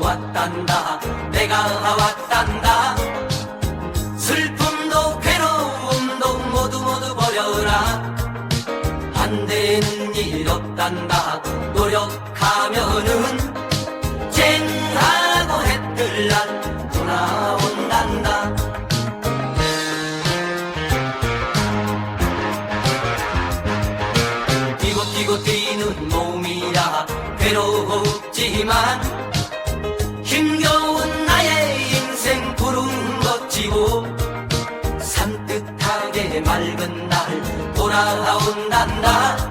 왔단다. 내가 왔단다. 슬픔도 괴로움도 모두 모두 버려라. 안 되는 일 없단다. 노력하면 괴롭지만 힘겨운 나의 인생 푸른 것지고 산뜻하게 맑은 날 돌아온단다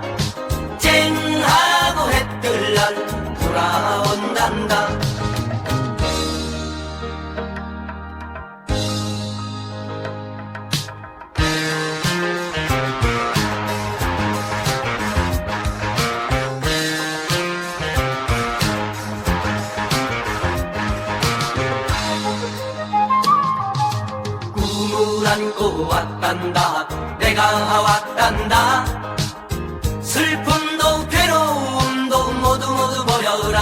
안고 왔단다. 내가 왔단다. 슬픔도 괴로움도 모두 모두 버려라.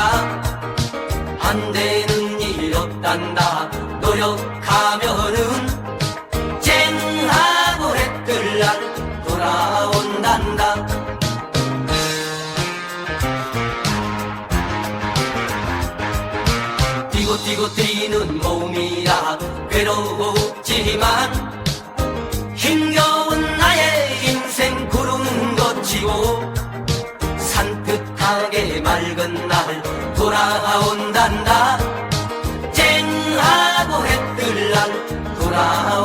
안 되는 일 없단다. 노력하면은 쨍하고 해뜰 날 돌아온단다. 뛰고 뛰고 뛰는 몸이라 괴롭지만 맑은 날 돌아온단다. 쨍하고 해 뜰 날 돌아온단다